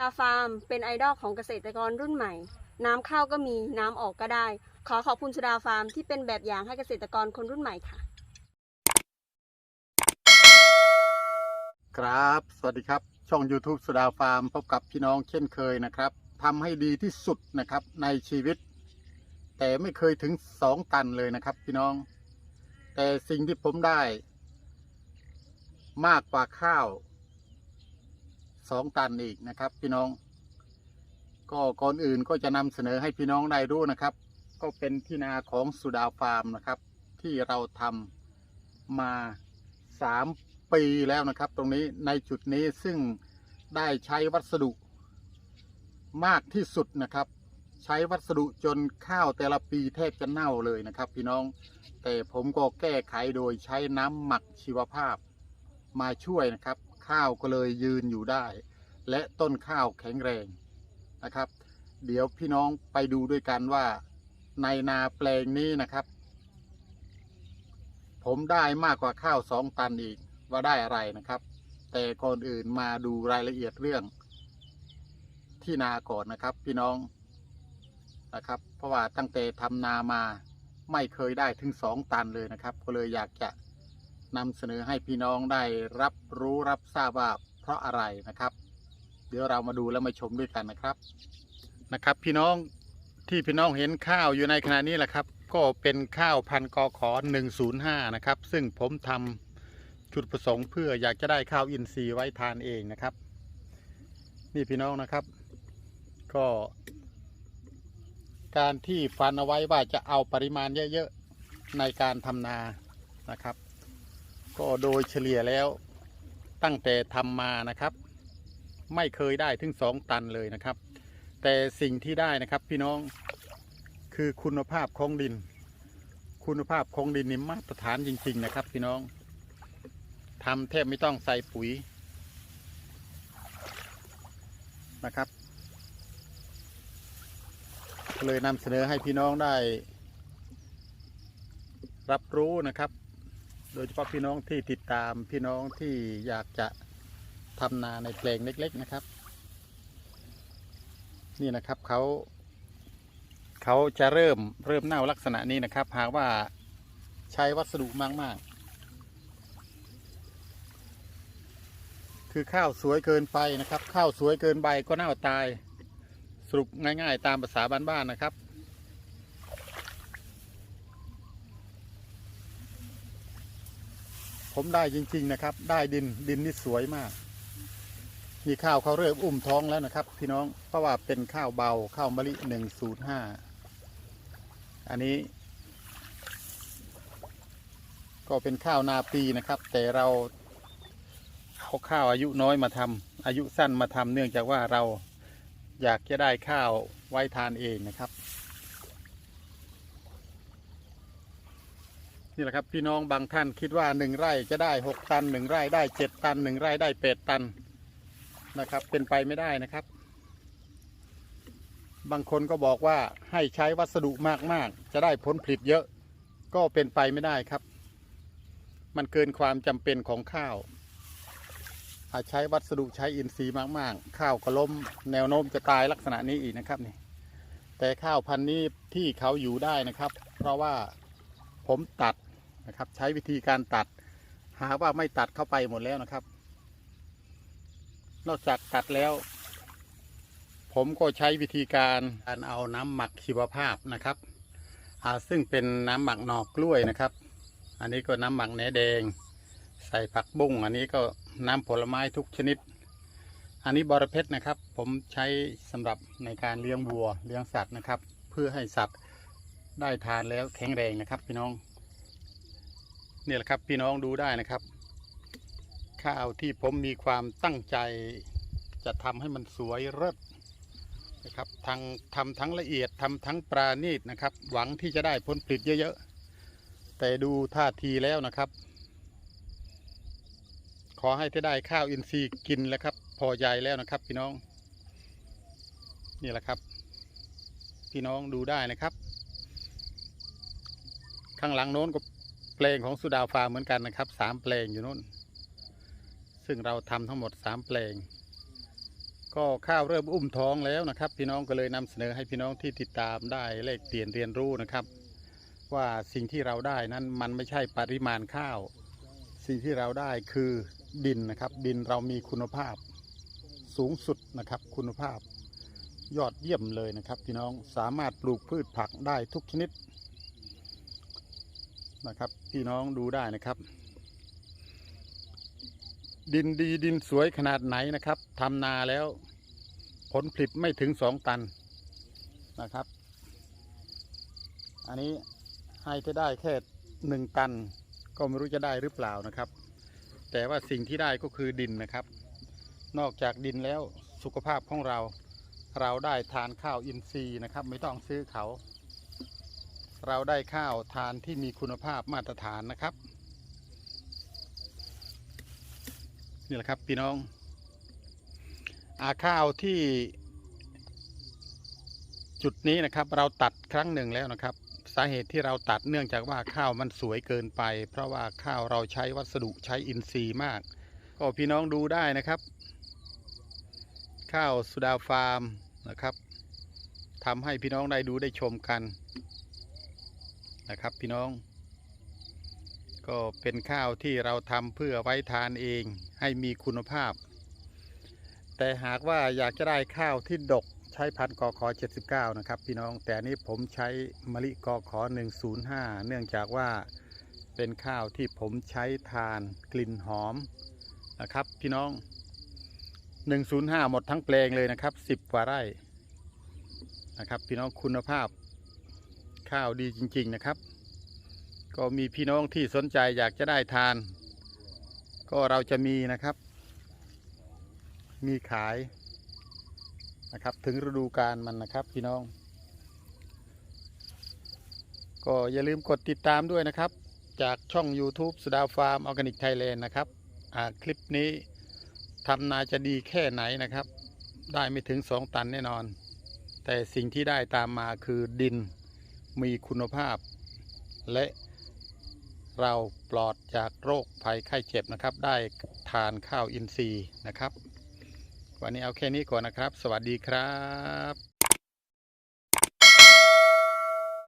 ตาฟาร์มเป็นไอดอลของเกษตรกรรุ่นใหม่ น้ำเข้าก็มีน้ำออกก็ได้ ขอขอบคุณสุดาฟาร์มที่เป็นแบบอย่างให้เกษตรกรคนรุ่นใหม่ค่ะ ครับ สวัสดีครับ ช่อง YouTube สุดาฟาร์มพบกับพี่น้องเช่นเคยนะครับทำให้ดีที่สุดนะครับในชีวิต แต่ไม่เคยถึง 2 ตันเลยนะครับพี่น้อง แต่สิ่งที่ผมได้ มากกว่าข้าว 2ตันอีกนะครับ พี่น้อง ก็ก่อนอื่นก็จะนำเสนอให้พี่น้องได้รู้นะครับ ก็เป็นที่นาของสุดาฟาร์มนะครับ ที่เราทำมาสามปีแล้วนะครับ ตรงนี้ในจุดนี้ซึ่งได้ใช้วัสดุมากที่สุดนะครับ ใช้วัสดุจนข้าวแต่ละปีแทบจะเน่าเลยนะครับ พี่น้องแต่ผมก็แก้ไขโดยใช้น้ำหมักชีวภาพมาช่วยนะครับ ข้าวก็เลยยืนอยู่ได้ และต้นข้าวแข็งแรงนะครับ เดี๋ยวพี่น้องไปดูด้วยกันว่าในนาแปลงนี้นะครับ ผมได้มากกว่าข้าวสองตันอีกว่าได้อะไรนะครับ แต่ก่อนอื่นมาดูรายละเอียดเรื่อง ที่นาก่อนนะครับ พี่น้องนะครับ เพราะว่าตั้งแต่ทำนามาไม่เคยได้ถึงสองตันเลยนะครับ ก็เลยอยากจะ นำเสนอให้พี่น้องได้รับรู้รับทราบว่าเพราะอะไรนะครับ เดี๋ยวเรามาดูแล้วมาชมด้วยกันนะครับนะครับ พี่น้องที่พี่น้องเห็นข้าวอยู่ในขณะนี้แหละครับ ก็เป็นข้าวพันกอขอ105 นะครับ ซึ่งผมทำจุดประสงค์เพื่ออยากจะได้ข้าวอินทรีย์ไว้ทานเองนะครับ นี่พี่น้องนะครับ ก็ การที่ฟันเอาไว้ว่าจะเอาปริมาณเยอะๆในการทำนานะครับ ก็โดยเฉลี่ยแล้วตั้งแต่ทำมานะครับ ไม่เคยได้ถึงสองตันเลยนะครับ แต่สิ่งที่ได้นะครับพี่น้องคือคุณภาพของดิน คุณภาพของดินนี่มาตรฐานจริง ๆ นะครับ พี่น้องทำแทบไม่ต้องใส่ปุ๋ยนะครับ เลยนำเสนอให้พี่น้องได้ รับรู้นะครับ โดยเฉพาะพี่น้องที่ติดตามพี่น้องที่อยากจะทำนาในแปลงเล็ก ๆนะครับ นี่นะครับเขาเขาจะเริ่มเริ่มเน่าลักษณะนี้นะครับ หากว่าใช้วัสดุมาก ๆ คือข้าวสวยเกินไปนะครับ ข้าวสวยเกินใบก็เน่าตาย สรุปง่าย ๆ ตามภาษาบ้านๆนะครับ ผมได้จริง ๆนะครับ ได้ดินดินนี่สวยมาก มีข้าวเขาเริ่มอุ้มท้องแล้วนะครับ พี่น้องเพราะว่าเป็นข้าวเบาข้าวมะลิหนึ่งศูนย์ห้าอันนี้ ก็เป็นข้าวนาปีนะครับ แต่เราเอาข้าวอายุน้อยมาทำอายุสั้นมาทำเนื่องจากว่าเราอยากจะได้ข้าวไว้ทานเองนะครับ นี่แหละครับพี่น้องบางท่านคิดว่าหนึ่งไร่จะได้หกตันหนึ่งไร่ได้เจ็ดตันหนึ่งไร่ได้แปดตันนะครับ เป็นไปไม่ได้นะครับ บางคนก็บอกว่าให้ใช้วัสดุมากๆ จะได้ผลผลิตเยอะ ก็เป็นไปไม่ได้ครับ มันเกินความจำเป็นของข้าวอาใช้วัสดุใช้อินทรีย์มาก ๆ ข้าวก็ล้มแนวโน้มจะตายลักษณะนี้อีกนะครับนี่แต่ข้าวพันธุ์นี้ที่เขาอยู่ได้นะครับ เพราะว่าผมตัด นะครับ ใช้วิธีการตัด หาว่าไม่ตัดเข้าไปหมดแล้วนะครับ นอกจากตัดแล้ว ผมก็ใช้วิธีการการเอาน้ำหมักชีวภาพนะครับอาซึ่งเป็นน้ำหมักหนอกกล้วยนะครับ อันนี้ก็น้ำหมักแหนแดง ใส่ผักบุ้งอันนี้ก็น้ำผลไม้ทุกชนิด อันนี้บอระเพ็ดนะครับ ผมใช้สำหรับในการเลี้ยงวัวเลี้ยงสัตว์นะครับ เพื่อให้สัตว์ได้ทานแล้วแข็งแรงนะครับพี่น้อง นี่แหละครับพี่น้องดูได้นะครับ ข้าวที่ผมมีความตั้งใจจะทำให้มันสวยเลิศนะครับทางทำทั้งละเอียดทำทั้งปราณีตนะครับ หวังที่จะได้ผลผลิตเยอะๆ แต่ดูท่าทีแล้วนะครับ ขอให้ได้ข้าวอินทรีย์กินแล้วครับ พอใจแล้วนะครับ พี่น้อง นี่แหละครับ พี่น้องดูได้นะครับ ข้างหลังโน้นก็ แปลงของสุดาฟาร์มเหมือนกันนะครับสามแปลงอยู่โน้นซึ่งเราทำทั้งหมดสามแปลง ก็ข้าวเริ่มอุ้มท้องแล้วนะครับ พี่น้องก็เลยนำเสนอให้พี่น้องที่ติดตามได้เลขเปลี่ยนเรียนรู้นะครับ ว่าสิ่งที่เราได้นั้นมันไม่ใช่ปริมาณข้าว สิ่งที่เราได้คือดินนะครับ ดินเรามีคุณภาพสูงสุดนะครับ คุณภาพยอดเยี่ยมเลยนะครับ พี่น้องสามารถปลูกพืชผักได้ทุกชนิด นะครับ พี่น้องดูได้นะครับ ดินดีดินสวยขนาดไหนนะครับทำนาแล้ว ผลผลิตไม่ถึงสองตันนะครับ อันนี้ให้จะได้แค่หนึ่งตัน ก็ไม่รู้จะได้หรือเปล่านะครับ แต่ว่าสิ่งที่ได้ก็คือดินนะครับ นอกจากดินแล้วสุขภาพของเรา เราได้ทานข้าวอินทรีย์นะครับ ไม่ต้องซื้อเขา เราได้ข้าวทานที่มีคุณภาพมาตรฐานนะครับ นี่แหละครับพี่น้องอาข้าวที่จุดนี้นะครับ เราตัดครั้งหนึ่งแล้วนะครับ สาเหตุที่เราตัดเนื่องจากว่าข้าวมันสวยเกินไป เพราะว่าข้าวเราใช้วัสดุใช้อินทรีย์มาก ก็พี่น้องดูได้นะครับ ข้าวสุดาฟาร์มนะครับทำให้พี่น้องได้ดูได้ชมกัน นะครับพี่น้อง ก็เป็นข้าวที่เราทำเพื่อไว้ทานเองให้มีคุณภาพ แต่หากว่าอยากจะได้ข้าวที่ดกใช้พันกอขอ79 นะครับพี่น้องแต่นนี้ผมใช้มะลิกอขอ105 เนื่องจากว่าเป็นข้าวที่ผมใช้ทานกลิ่นหอมนะครับพี่น้อง 105 หมดทั้งแปลงเลยนะครับ 10 กว่าไร่นะครับพี่น้องคุณภาพ ข้าวดีจริง ๆนะครับ ก็มีพี่น้องที่สนใจอยากจะได้ทาน ก็เราจะมีนะครับ มีขายนะครับ ถึงฤดูกาลมันนะครับ พี่น้อง ก็อย่าลืมกดติดตามด้วยนะครับ จากช่อง YouTube สุดาฟาร์มออร์แกนิกไทยแลนด์นะครับคลิปนี้ทำนาจะดีแค่ไหนนะครับ ได้ไม่ถึง 2 ตันแน่นอน แต่สิ่งที่ได้ตามมาคือดิน มีคุณภาพ และเราปลอดจากโรคภัยไข้เจ็บนะครับ ได้ทานข้าวอินทรีย์นะครับ วันนี้เอาแค่นี้ก่อนนะครับ สวัสดีครับ